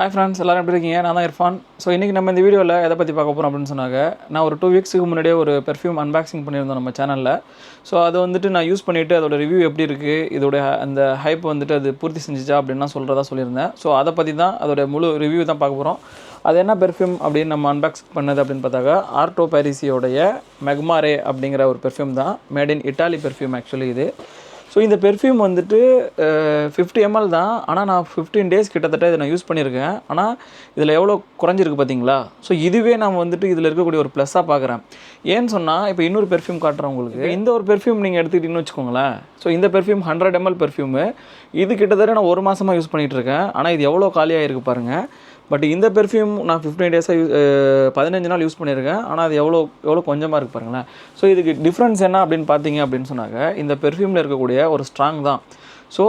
Hi friends எல்லோரும் எப்படி இருக்கீங்க? நான் தான் இர்ஃபான். ஸோ இன்றைக்கி நம்ம இந்த வீடியோவில் எதை பற்றி பார்க்க போகிறோம் அப்படின்னு சொன்னாங்க நான் ஒரு டூ வீக்ஸுக்கு முன்னாடியே ஒரு பெர்ஃப்யூம் அன்பாக்சிங் பண்ணியிருந்தோம் நம்ம சேனலில் ஸோ அது வந்துட்டு நான் யூஸ் பண்ணிவிட்டு அதோட ரிவ்யூ எப்படி இருக்குது இதோட அந்த ஹைப் வந்துட்டு அது பூர்த்தி செஞ்சிச்சா அப்படின்னு சொல்கிறதா சொல்லியிருந்தேன். ஸோ அதை பற்றி தான் அதோட முழு ரிவ்யூ தான் பார்க்க போகிறோம் அது என்ன பெர்ஃப்யூம் அப்படின்னு நம்ம அன்பாக்ஸ் பண்ணது அப்படின்னு பார்த்தாக்கா ஆர்டோ பாரிசியோடைய மெக்மாரே அப்படிங்கிற ஒரு பெர்ஃப்யூம் தான். Made in Italy perfume actually இது. ஸோ இந்த பெர்ஃப்யூம் வந்துட்டு ஃபிஃப்டி எம்எல் தான். ஆனால் நான் ஃபிஃப்டீன் டேஸ் கிட்டத்தட்ட இதை நான் யூஸ் பண்ணியிருக்கேன். ஆனால் இதில் எவ்வளோ குறைஞ்சிருக்கு பார்த்தீங்களா? ஸோ இதுவே நான் வந்துட்டு இதில் இருக்கக்கூடிய ஒரு ப்ளஸ்ஸாக பார்க்குறேன். ஏன்னு சொன்னால் இப்போ இன்னொரு பெர்ஃப்யூம் காட்டுறேன் உங்களுக்கு. இந்த ஒரு பெர்ஃப்யூம் நீங்கள் எடுத்துக்கிட்டீங்கன்னு வச்சுக்கோங்களேன். ஸோ இந்த பெர்ஃப்யூம் ஹண்ட்ரட் எம்எல் பெர்ஃப்யூமு இது கிட்டத்தட்ட நான் ஒரு மாதமாக யூஸ் பண்ணிகிட்டு இருக்கேன். ஆனால் இது எவ்வளோ காலியாக இருக்குது பாருங்கள் பட் இந்த பெர்ஃப்யூம் நான் ஃபிஃப்டீன் டேஸாக யூ பதினஞ்சு நாள் யூஸ் பண்ணியிருக்கேன். ஆனால் அது எவ்வளோ எவ்வளோ கொஞ்சமாக இருக்குது பாருங்களேன். ஸோ இதுக்கு டிஃப்ரென்ஸ் என்ன அப்படின்னு பார்த்தீங்க அப்படின்னு சொன்னாங்க இந்த பெர்ஃப்யூமில் இருக்கக்கூடிய ஒரு ஸ்ட்ராங் தான். ஸோ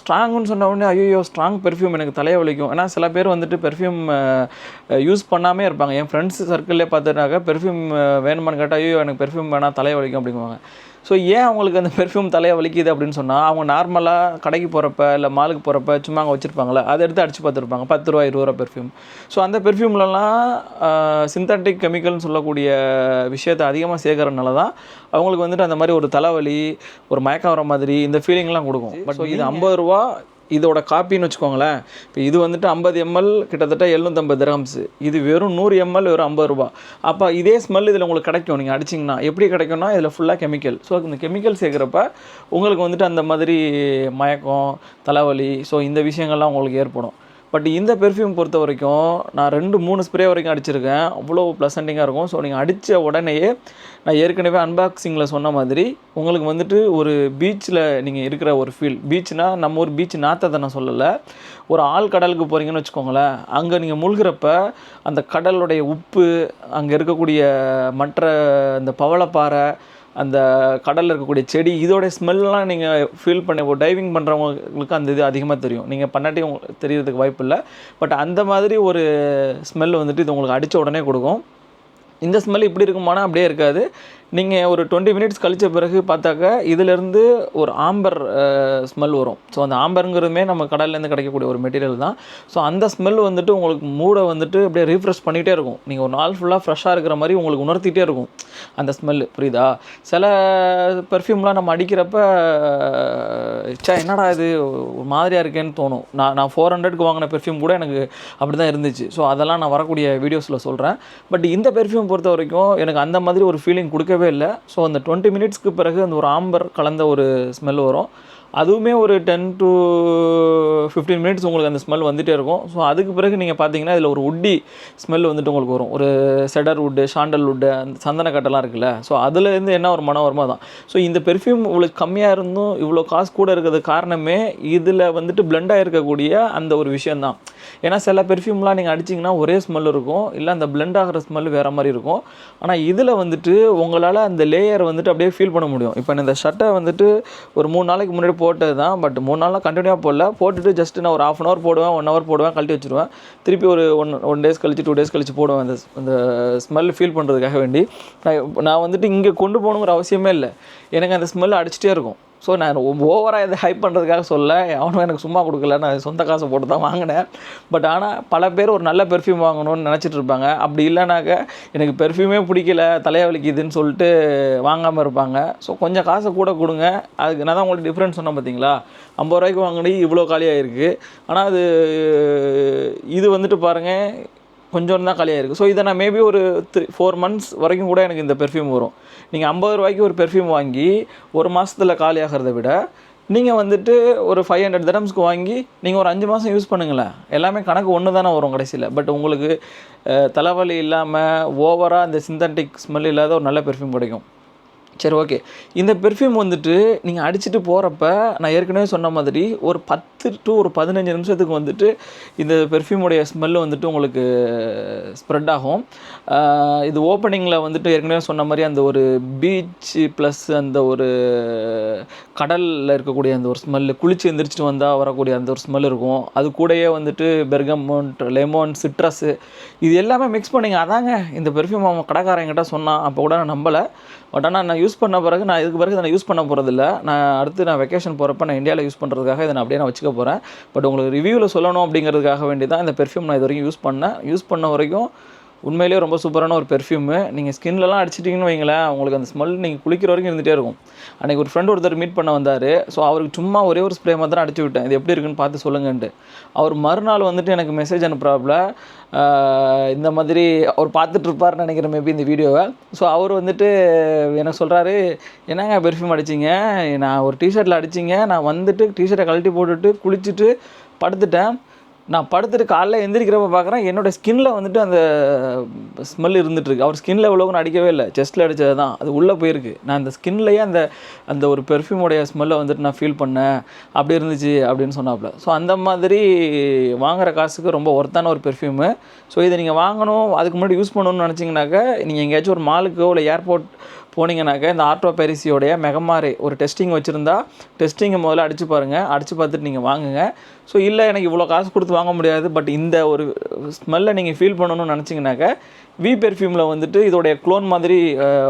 ஸ்ட்ராங்குன்னு சொன்ன உடனே ஐயோ ஸ்ட்ராங் பெர்ஃப்யூம் எனக்கு தலையை வலிக்கும். ஏன்னா சில பேர் வந்துட்டு பெர்ஃப்யூம் யூஸ் பண்ணாமே இருப்பாங்க. என் ஃப்ரெண்ட்ஸ் சர்க்கிள்லேயே பார்த்துட்டாக்க பெர்ஃப்யூம் வேணுமான்னு கேட்டால் ஐயோ எனக்கு பெர்ஃப்யூம் வேணாம் தலையை வலிக்கும் அப்படிங்குவாங்க. ஸோ ஏன் அவங்களுக்கு அந்த பெர்ஃப்யூம் தலையை வலிக்குது அப்படின்னு சொன்னால் அவங்க நார்மலாக கடைக்கு போகிறப்ப இல்லை மாலுக்கு போகிறப்ப சும்மா அங்கே வச்சுருப்பாங்களே அதை எடுத்து அடித்து பார்த்துருப்பாங்க. பத்து ரூபா இருபது ரூபா பெர்ஃப்யூம் ஸோ அந்த பெர்ஃப்யூம்லலாம் சிந்தட்டிக் கெமிக்கல்னு சொல்லக்கூடிய விஷயத்தை அதிகமாக சேர்க்கறதுனால தான் அவங்களுக்கு வந்துட்டு அந்த மாதிரி ஒரு தலைவலி ஒரு மயக்கம் வர மாதிரி இந்த ஃபீலிங்லாம் கொடுக்கும். பட் இது ஐம்பது ரூபா இதோட காப்பின்னு வச்சுக்கோங்களேன். இப்போ இது வந்துட்டு ஐம்பது எம்எல் கிட்டத்தட்ட எழுநூற்றம்பது திரம்ஸு இது வெறும் நூறு எம்எல் வெறும் ஐம்பது ரூபா அப்போ இதே ஸ்மெல் இதில் உங்களுக்கு கிடைக்கும். நீங்கள் அடிச்சிங்கன்னா எப்படி கிடைக்கும்னா இதில் ஃபுல்லாக கெமிக்கல் ஸோ இந்த கெமிக்கல் சேர்க்குறப்ப உங்களுக்கு வந்துட்டு அந்த மாதிரி மயக்கம் தலைவலி ஸோ இந்த விஷயங்கள்லாம் உங்களுக்கு ஏற்படும். பட் இந்த பெர்ஃப்யூம் பொறுத்த வரைக்கும் நான் ரெண்டு மூணு ஸ்ப்ரே வரைக்கும் அடிச்சிருக்கேன். அவ்வளோ ப்ளசண்டிங்காக இருக்கும். ஸோ நீங்கள் அடித்த உடனேயே நான் ஏற்கனவே அன்பாக்சிங்கில் சொன்ன மாதிரி உங்களுக்கு வந்துட்டு ஒரு பீச்சில் நீங்கள் இருக்கிற ஒரு ஃபீல் பீச்னால் நம்ம ஒரு பீச் நாத்தத்தை நான் சொல்லலை. ஒரு ஆள் கடலுக்கு போகிறீங்கன்னு வச்சுக்கோங்களேன். அங்கே நீங்கள் முழுகிறப்ப அந்த கடலுடைய உப்பு அங்கே இருக்கக்கூடிய மற்ற அந்த பவளப்பாறை அந்த கடலில் இருக்கக்கூடிய செடி இதோடைய ஸ்மெல்லாம் நீங்கள் ஃபீல் பண்ணி டைவிங் பண்ணுறவங்களுக்கு அந்த இது அதிகமாக தெரியும். நீங்கள் பண்ணாட்டி உங்களுக்கு தெரியறதுக்கு வாய்ப்பு இல்லை. பட் அந்த மாதிரி ஒரு ஸ்மெல் வந்துட்டு இது உங்களுக்கு அடித்த உடனே கொடுக்கும். இந்த ஸ்மெல் இப்படி இருக்குமானா அப்படியே இருக்காது. நீங்கள் ஒரு டுவெண்ட்டி மினிட்ஸ் கழித்த பிறகு பார்த்தாக்கா இதிலேருந்து ஒரு ஆம்பர் ஸ்மெல் வரும். ஸோ அந்த ஆம்பருங்கிறதுமே நம்ம கடல்லேருந்து கிடைக்கக்கூடிய ஒரு மெட்டீரியல் தான். ஸோ அந்த ஸ்மெல் வந்துட்டு உங்களுக்கு மூடை வந்துட்டு அப்படியே ரீஃப்ரெஷ் பண்ணிகிட்டே இருக்கும். நீங்கள் ஒரு நாள் ஃபுல்லாக ஃப்ரெஷ்ஷாக இருக்கிற மாதிரி உங்களுக்கு உணர்த்திட்டே இருக்கும். அந்த ஸ்மெல்லு புரியுதா? சில பெர்ஃப்யூம்லாம் நம்ம அடிக்கிறப்ப சே என்னடா இது? ஒரு மாதிரியாக இருக்கேன்னு தோணும். நான் நான் ஃபோர் ஹண்ட்ரட்க்கு வாங்கின பெர்ஃப்யூம் கூட எனக்கு அப்படி தான் இருந்துச்சு. ஸோ அதெல்லாம் நான் வரக்கூடிய வீடியோஸில் சொல்கிறேன் பட் இந்த பெர்ஃப்யூம் பொறுத்த வரைக்கும் எனக்கு அந்த மாதிரி ஒரு ஃபீலிங் கொடுக்க கேட்கவே இல்லை. ஸோ அந்த டுவெண்ட்டி மினிட்ஸ்க்கு பிறகு அந்த ஒரு ஆம்பர் கலந்த ஒரு ஸ்மெல் வரும். அதுவுமே ஒரு டென் டு ஃபிஃப்டீன் மினிட்ஸ் உங்களுக்கு அந்த ஸ்மெல் வந்துகிட்டே இருக்கும். ஸோ அதுக்கு பிறகு நீங்கள் பார்த்தீங்கன்னா இதில் ஒரு உட்டி ஸ்மெல் வந்துட்டு உங்களுக்கு வரும். ஒரு செடர் வுட்டு சாண்டல் வுட்டு அந்த சந்தன கட்டெல்லாம் இருக்குல்ல. ஸோ அதுலேருந்து என்ன ஒரு மனம் வருமா தான் ஸோ இந்த பெர்ஃப்யூம் இவ்வளோ கம்மியாக இருந்தும் இவ்வளோ காசு கூட இருக்கிறது காரணமே இதில் வந்துட்டு பிளெண்டாக இருக்கக்கூடிய அந்த ஒரு விஷயந்தான் ஏன்னா சில பெர்ஃப்யூம்லாம் நீங்கள் அடிச்சிங்கன்னா ஒரே ஸ்மெல் இருக்கும். இல்லை அந்த பிளெண்ட் ஆகிற ஸ்மெல் வேறு மாதிரி இருக்கும். ஆனால் இதில் வந்துட்டு உங்களால் அந்த லேயர் வந்துட்டு அப்படியே ஃபீல் பண்ண முடியும். இப்போ இந்த ஷர்ட்டை வந்துட்டு ஒரு மூணு நாளைக்கு முன்னாடி போட்டது தான் பட் மூணு நாளாக கண்டினியூவாக போடல. போட்டுட்டு ஜஸ்ட் நான் ஒரு ஆஃப் அன் ஹவர் போடுவேன் ஒன் ஹவர் போடுவேன் கழட்டி வச்சுருவேன். திருப்பி ஒரு ஒன் ஒன் டேஸ் கழிச்சு டூ டேஸ் கழிச்சு போடுவேன். அந்த அந்த ஸ்மெல் ஃபீல் பண்ணுறதுக்காக வேண்டி. நான் நான் வந்துட்டு இங்கே கொண்டு போகணுங்கிற அவசியமே இல்லை. எனக்கு அந்த ஸ்மெல் அடிச்சிட்டே இருக்கும். ஸோ நான் ஓவராக இதை ஹைப் பண்ணுறதுக்காக சொல்ல அவனும் எனக்கு சும்மா கொடுக்கல. நான் சொந்த காசை போட்டு தான் வாங்கினேன். பட் ஆனால் பல பேர் ஒரு நல்ல பெர்ஃப்யூம் வாங்கணும்னு நினச்சிட்டு இருப்பாங்க. அப்படி இல்லைனாக்க எனக்கு பெர்ஃப்யூமே பிடிக்கல தலையை வலிக்குதுன்னு சொல்லிட்டு வாங்காமல் இருப்பாங்க. ஸோ கொஞ்சம் காசை கூட கொடுங்க. அதுக்கு நான் தான் உங்களுக்கு டிஃப்ரெண்ட் சொன்னேன் பார்த்தீங்களா ஐம்பது ரூபாய்க்கு வாங்கினி இவ்வளோ காலியாக இருக்குது ஆனால் அது இது வந்துட்டு பாருங்கள் கொஞ்சம் தான் காலியாக இருக்குது ஸோ இதை நான் மேபி ஒரு த்ரீ ஃபோர் மந்த்ஸ் வரைக்கும் கூட எனக்கு இந்த பெர்ஃப்யூம் வரும். நீங்கள் ஐம்பது ரூபாய்க்கு ஒரு பெர்ஃப்யூம் வாங்கி ஒரு மாதத்தில் காலியாகிறத விட நீங்கள் வந்துட்டு ஒரு ஃபைவ் ஹண்ட்ரட் தடம்ஸ்க்கு வாங்கி நீங்கள் ஒரு அஞ்சு மாதம் யூஸ் பண்ணுங்களேன். எல்லாமே கணக்கு ஒன்று தானே வரும் கடைசியில். பட் உங்களுக்கு தலைவலி இல்லாமல் ஓவராக அந்த சிந்தட்டிக் ஸ்மெல் இல்லாத ஒரு நல்ல பெர்ஃப்யூம் கிடைக்கும். சரி ஓகே இந்த பெர்ஃப்யூம் வந்துட்டு நீங்கள் அடிச்சுட்டு போகிறப்ப நான் ஏற்கனவே சொன்ன மாதிரி ஒரு பத்து டு ஒரு பதினஞ்சு நிமிஷத்துக்கு வந்துட்டு இந்த பெர்ஃப்யூமுடைய ஸ்மெல்லு வந்துட்டு உங்களுக்கு ஸ்ப்ரெட் ஆகும். இது ஓப்பனிங்கில் வந்துட்டு ஏற்கனவே சொன்ன மாதிரி அந்த ஒரு பீச் ப்ளஸ் அந்த ஒரு கடலில் இருக்கக்கூடிய அந்த ஒரு ஸ்மெல்லு குளிச்சு எந்திரிச்சிட்டு வந்தால் வரக்கூடிய அந்த ஒரு ஸ்மெல் இருக்கும். அது கூடயே வந்துட்டு பெர்கமோன்ட் லெமோன் சிட்ரஸு இது எல்லாமே மிக்ஸ் பண்ணிங்க அதாங்க இந்த பெர்ஃப்யூம் அவன் கடைக்காரங்கிட்ட சொன்னான். அப்போ கூட நான் நம்பலை. பட் ஆனால் நான் யூஸ் பண்ண பிறகு நான் இதுக்கு பிறகு நான் யூஸ் பண்ண போகிறதில்ல நான் அடுத்து நான் வெக்கேஷன் போகிறப்ப நான் இந்தியாவில் யூஸ் பண்ணுறதுக்காக இதை நான் அப்படியே நான் வச்சுக்க வச்சுக்க போகிறேன் பட் உங்களுக்கு ரிவ்யூவில் சொல்லணும் அப்படிங்கிறதுக்காக வேண்டி தான் இந்த பெர்ஃப்யூம் நான் இது வரைக்கும் யூஸ் பண்ணேன். யூஸ் பண்ண வரைக்கும் உண்மையிலேயே ரொம்ப சூப்பரான ஒரு பெர்ஃப்யூமு நீங்கள் ஸ்கின்லலாம் அடிச்சிட்டிங்கன்னு வைங்களேன் உங்களுக்கு அந்த ஸ்மெல் நீங்கள் குளிக்கிற வரைக்கும் இருந்துகிட்டே இருக்கும். அன்றைக்கி ஒரு ஃப்ரெண்ட் ஒருத்தர் மீட் பண்ண வந்தார். ஸோ அவருக்கு சும்மா ஒரே ஒரு ஸ்ப்ரே மாத்திரம் அடிச்சு விட்டேன். இது எப்படி இருக்குன்னு பார்த்து சொல்லுங்கன்ட்டு. அவர் மறுநாள் வந்துட்டு எனக்கு மெசேஜ் அனுப்புறாப்புல இந்த மாதிரி அவர் பார்த்துட்டு இருப்பாருன்னு நினைக்கிறேன் மேபி இந்த வீடியோவை. ஸோ அவர் வந்துட்டு எனக்கு சொல்கிறாரு என்னங்க பெர்ஃப்யூம் அடிச்சிங்க? நான் ஒரு டிஷர்ட்டில் அடிச்சிங்க. நான் வந்துட்டு டிஷர்ட்டை கழட்டி போட்டுட்டு குளிச்சுட்டு படுத்துட்டேன். நான் படுத்துட்டு காலைல எந்திரிக்கிறப்ப பார்க்குறேன் என்னோடய ஸ்கின்ல வந்துட்டு அந்த ஸ்மெல் இருந்துட்டு அவர் ஸ்கின்னில் எவ்வளோன்னு அடிக்கவே இல்லை. செஸ்ட்டில் அடித்தது தான் அது உள்ளே போயிருக்கு. நான் அந்த ஸ்கின்லேயே அந்த அந்த ஒரு பெர்ஃப்யூமோடைய ஸ்மெல்லை வந்துட்டு நான் ஃபீல் பண்ணேன். அப்படி இருந்துச்சு அப்படின்னு சொன்னாப்புல ஸோ அந்த மாதிரி வாங்குகிற காசுக்கு ரொம்ப ஒர்த்தான ஒரு பெர்ஃப்யூமு ஸோ இதை நீங்கள் வாங்கணும் அதுக்கு முன்னாடி யூஸ் பண்ணணும்னு நினச்சிங்கனாக்கா நீங்கள் எங்கேயாச்சும் ஒரு மாலுக்கோ இல்லை ஏர்போர்ட் போனீங்கன்னாக்கா இந்த ஆர்டோபெரிசியோடைய மெகமாரி ஒரு டெஸ்டிங் வச்சுருந்தா டெஸ்டிங்கை முதல்ல அடித்து பாருங்கள் அடித்து பார்த்துட்டு நீங்கள் வாங்குங்க. ஸோ இல்லை எனக்கு இவ்வளோ காசு கொடுத்து வாங்க முடியாது. பட் இந்த ஒரு ஸ்மெல்லை நீங்கள் ஃபீல் பண்ணணும்னு நினச்சிங்கனாக்கா வி பெர்ஃப்யூமில் வந்துட்டு இதோடைய க்ளோன் மாதிரி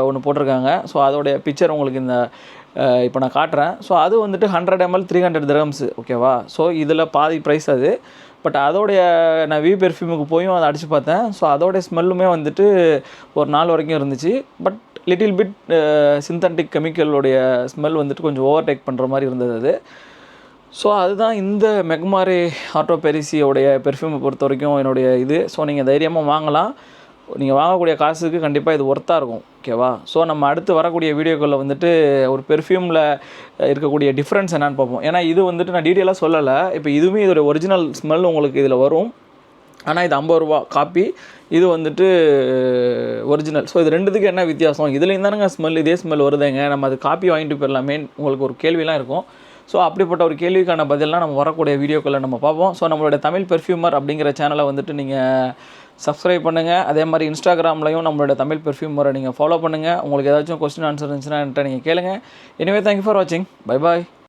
ஒன்று போட்டிருக்காங்க. ஸோ அதோடைய பிக்சர் உங்களுக்கு இந்த இப்போ நான் காட்டுறேன். ஸோ அது வந்துட்டு hundred ML three hundred drams ஓகேவா ஸோ இதில் பாதி ப்ரைஸ் அது. பட் அதோடைய நான் வி பெர்ஃப்யூமுக்கு போயும் அதை அடித்து பார்த்தேன். ஸோ அதோடைய ஸ்மெல்லுமே வந்துட்டு ஒரு நாள் வரைக்கும் இருந்துச்சு. பட் லிட்டில் பிட் சிந்தட்டிக் கெமிக்கலுடைய ஸ்மெல் வந்துட்டு கொஞ்சம் ஓவர்டேக் பண்ணுற மாதிரி இருந்தது அது. ஸோ அதுதான் இந்த மெக்மாரே ஆட்டோ பெரிசியோடைய பெர்ஃப்யூமை பொறுத்த வரைக்கும் என்னுடைய இது. ஸோ நீங்கள் தைரியமாக வாங்கலாம். நீங்கள் வாங்கக்கூடிய காசுக்கு கண்டிப்பாக இது ஒர்த்தாக இருக்கும். ஓகேவா ஸோ நம்ம அடுத்து வரக்கூடிய வீடியோக்களில் வந்துட்டு ஒரு பெர்ஃப்யூமில் இருக்கக்கூடிய டிஃப்ரென்ஸ் என்னன்னு பார்ப்போம். ஏன்னா இது வந்துட்டு நான் டீட்டெயிலாக சொல்லலை. இப்போ இதுவுமே இதோட ஒரிஜினல் ஸ்மெல் உங்களுக்கு இதில் வரும். ஆனால் இது ஐம்பது ரூபா காப்பி. இது வந்துட்டு ஒரிஜினல் ஸோ இது ரெண்டுத்துக்கு என்ன வித்தியாசம்? இதுலேயும் தானேங்க ஸ்மெல் இதே ஸ்மெல் வருதுங்க. நம்ம அது காப்பி வாங்கிட்டு போயிடலாமே. உங்களுக்கு ஒரு கேள்விலாம் இருக்கும். ஸோ அப்படிப்பட்ட ஒரு கேள்விக்கான பதிலாம் நம்ம வரக்கூடிய வீடியோக்களை நம்ம பார்ப்போம். ஸோ நம்மளோட தமிழ் பெர்ஃப்யூமர் அப்படிங்கிற சேனலை வந்துட்டு நீங்கள் சப்ஸ்கிரைப் பண்ணுங்கள் அதே மாதிரி இன்ஸ்டாகிராம்லையும் நம்மளோட தமிழ் பெர்ஃப்யூமரை நீங்கள் ஃபாலோ பண்ணுங்கள் உங்களுக்கு ஏதாச்சும் கொஸ்டின் ஆன்சர் இருந்துச்சுன்னா என்கிட்ட நீங்கள் கேளுங்க. எனிவே தேங்க்யூ ஃபார் வாட்சிங் பை பாய்